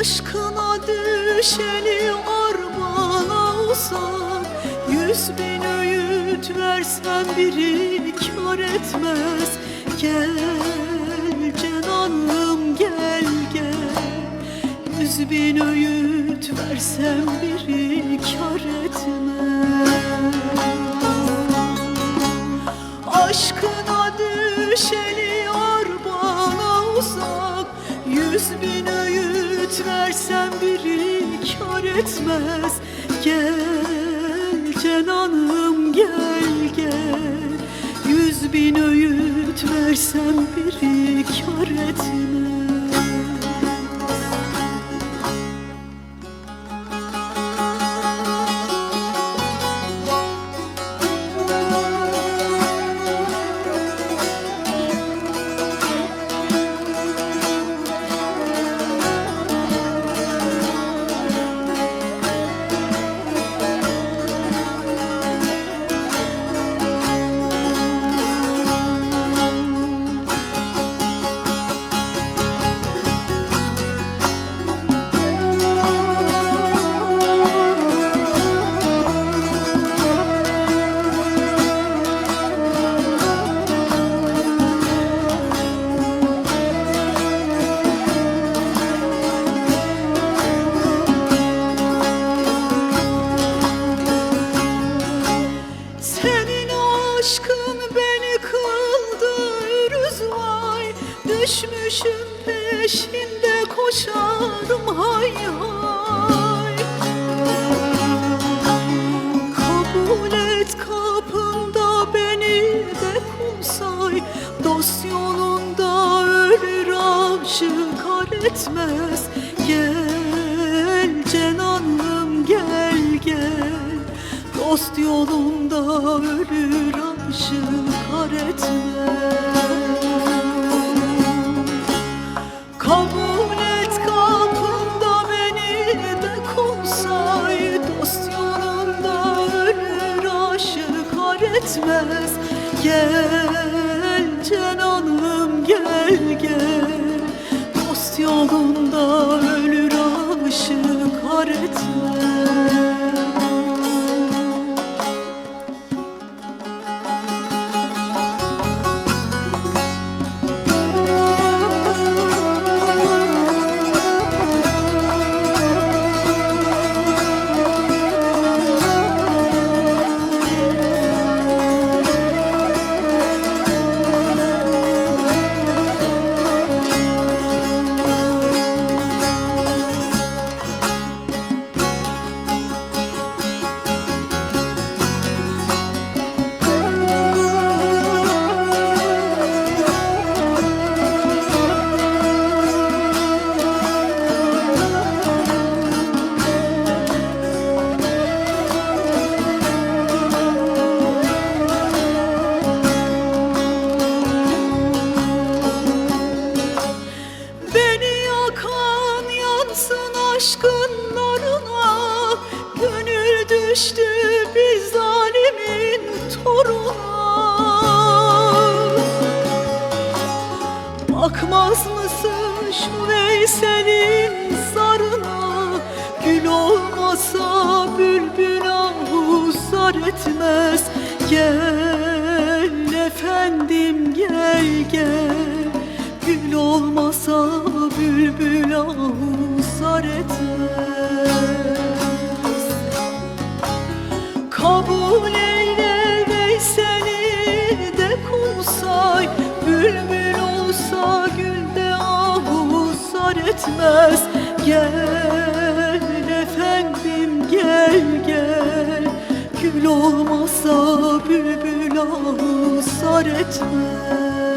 Aşkına düşeni arbana olsam Yüz bin öğüt versem biri kar etmez. Gel cananım gel gel. Yüz bin öğüt versem biri kar etmez. Aşkına düşeni öğüt versem biri kar etmez. Gel cananım gel gel. Yüz bin öğüt versem biri kar etmez Düşmüşüm peşinde koşarım hay hay. Kabul et kapında beni de kumsay Dost yolunda ölür aşık etmez. Gel cenanım gel gel. Dost yolunda ölür aşık etmez kar etmez Gel cananım gel gel. Dost yolunda ölür aşık Veysel'in zarına? Gül olmasa bülbül ahu etmez. Gel efendim gel gel. Gül olmasa bülbül ahu etmez. Kabul eyle zar etmez. Gel efendim gel gel. Gül olmasa bülbül ahu zar etmez